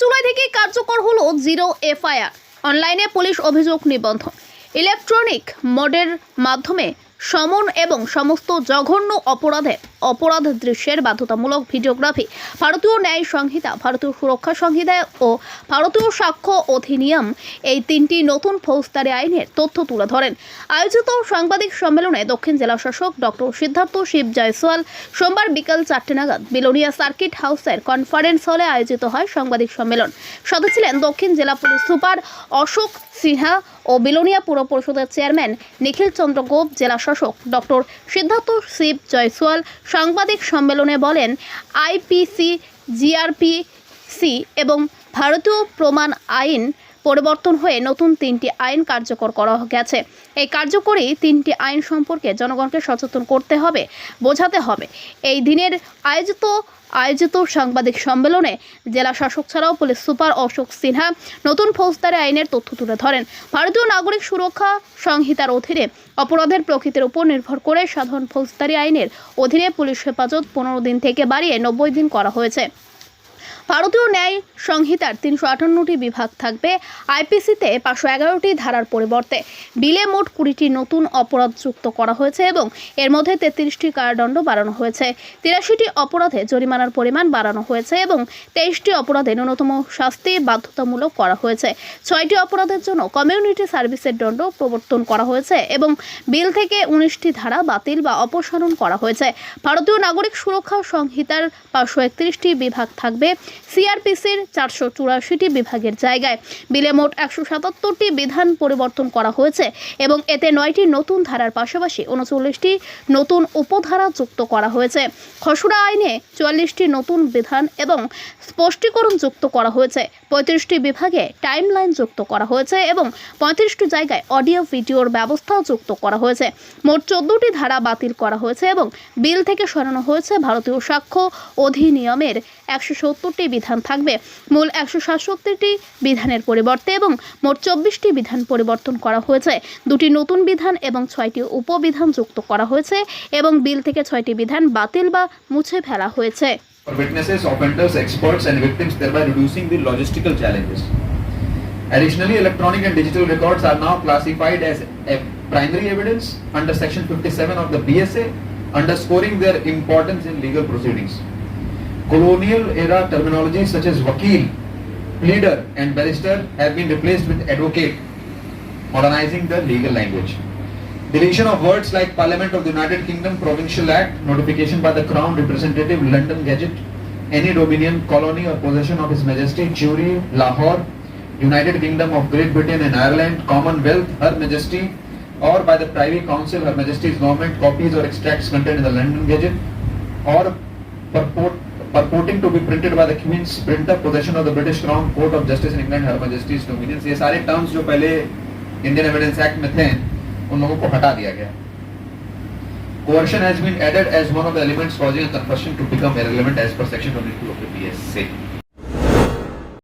জুলাই থেকে কার্যকর হল জিরো এফআইআর। অনলাইনে পুলিশ অভিযোগ নিবন্ধন। ইলেকট্রনিক মডের মাধ্যমে সমন এবং সমস্ত জঘন্য অপরাধে অপরাধ দৃশ্যের বাধ্যতামূলক ভিডিওগ্রাফি ভারতীয় ন্যায় সংহিতা, ভারতীয় সুরক্ষা সংহিতা ও ভারতীয় সাক্ষ্য অধিনিয়ম এই তিনটি নতুন ফৌজদারি আইনের তথ্য তুলে ধরেন। আয়োজিত সাংবাদিক সম্মেলনে দক্ষিণ জেলা শাসক ডক্টর সিদ্ধার্থ শিব জয়সওয়াল সোমবার বিকাল চারটে নাগাদ বিলোনিয়া সার্কিট হাউসের কনফারেন্স হলে আয়োজিত হয় সাংবাদিক সম্মেলন। সাথে ছিলেন দক্ষিণ জেলা পুলিশ সুপার অশোক সিনহা ও বিলোনিয়া পুর পরিষদের চেয়ারম্যান নিখিল চন্দ্র গোপ, জেলা শাসক ডক্টর সিদ্ধার্থ শিব জয়সওয়াল সাংবাদিক সম্মেলনে বলেন আইপিসি জিআরপিসি এবং ভারতীয় প্রমাণ আইন পরিবর্তন হয়ে নতুন তিনটি আইন কার্যকর করা গেছে। এই কার্যকরী তিনটি আইন সম্পর্কে জনগণকে সচেতন করতে হবে, বোঝাতে হবে। এই দিনের আয়োজিত আয়োজিত সাংবাদিক সম্মেলনে জেলা শাসক ছাড়াও পুলিশ সুপার অশোক সিনহা নতুন ফৌজদারি আইনের তথ্য তুলে ধরেন। ভারতীয় নাগরিক সুরক্ষা সংহিতার অধীনে অপরাধের প্রকৃতির উপর নির্ভর করে সাধারণ ফৌজদারি আইনের অধীনে পুলিশ হেফাজত পনেরো দিন থেকে বাড়িয়ে নব্বই দিন করা হয়েছে। ভারতীয় ন্যায় সংহিতার তিনশো আটান্নটি বিভাগ থাকবে। আইপিসিতে পাঁচশো এগারোটি ধারার পরিবর্তে বিলে মোট কুড়িটি নতুন অপরাধ যুক্ত করা হয়েছে এবং এর মধ্যে তেত্রিশটি কারাদণ্ড বাড়ানো হয়েছে। তিরাশিটি অপরাধে জরিমানার পরিমাণ বাড়ানো হয়েছে এবং তেইশটি অপরাধে ন্যূনতম শাস্তি বাধ্যতামূলক করা হয়েছে। ছয়টি অপরাধের জন্য কমিউনিটি সার্ভিসের দণ্ড প্রবর্তন করা হয়েছে এবং বিল থেকে উনিশটি ধারা বাতিল বা অপসারণ করা হয়েছে। ভারতীয় নাগরিক সুরক্ষা সংহিতার পাঁচশো একত্রিশটি বিভাগ থাকবে। সিআরপিসির চারশো চুরাশিটি বিভাগের জায়গায়। বিলে মোট একশো সাতাত্তরটি বিধান পরিবর্তন করা হয়েছে এবং এতে নয়টি নতুন ধারার পাশাপাশি উনচল্লিশটি নতুন উপধারা যুক্ত করা হয়েছে। খসড়া আইনে চুয়াল্লিশটি নতুন বিধান এবং স্পষ্টীকরণ যুক্ত করা হয়েছে। পঁয়ত্রিশটি বিভাগে টাইমলাইন যুক্ত করা হয়েছে এবং পঁয়ত্রিশটি জায়গায় অডিও ভিডিওর ব্যবস্থাও যুক্ত করা হয়েছে। মোট চোদ্দটি ধারা বাতিল করা হয়েছে এবং বিল থেকে সরানো হয়েছে ভারতীয় সাক্ষ্য অধিনিয়মের একশো সত্তরটি বিধান থাকবে মূল একশো সাতষট্টিটি বিধানের পরিবর্তে এবং মোট চব্বিশটি বিধান পরিবর্তন করা হয়েছে দুটি নতুন বিধান এবং ছয়টি উপবিধান যুক্ত করা হয়েছে এবং বিল থেকে ছয়টি বিধান বাতিল বা মুছে ফেলা হয়েছে for witnesses, offenders, experts, and victims, thereby reducing the logistical challenges. Additionally, electronic and digital records are now classified as a primary evidence under Section 57 of the BSA, underscoring their importance in legal proceedings. Colonial era terminologies such as vakil, pleader, and barrister have been replaced with advocate, modernizing the legal language. Deletion of words like Parliament of the United Kingdom, Provincial Act, notification by the Crown Representative, London Gazette, any dominion, colony or possession of His Majesty, Jury, Lahore, United Kingdom of Great Britain and Ireland, Commonwealth, Her Majesty, or by the Privy Council, Her Majesty's government, copies or extracts contained in the London Gazette, or purport, purporting to be printed by the Queen's printer, possession of the British Crown Court of Justice in England, Her Majesty's dominions. ये सारे terms जो पहले Indian evidence act में थे उन लोगों को हटा दिया गया coercion has been added as one of the elements causing a confession to become irrelevant as per section 22 of the PSA.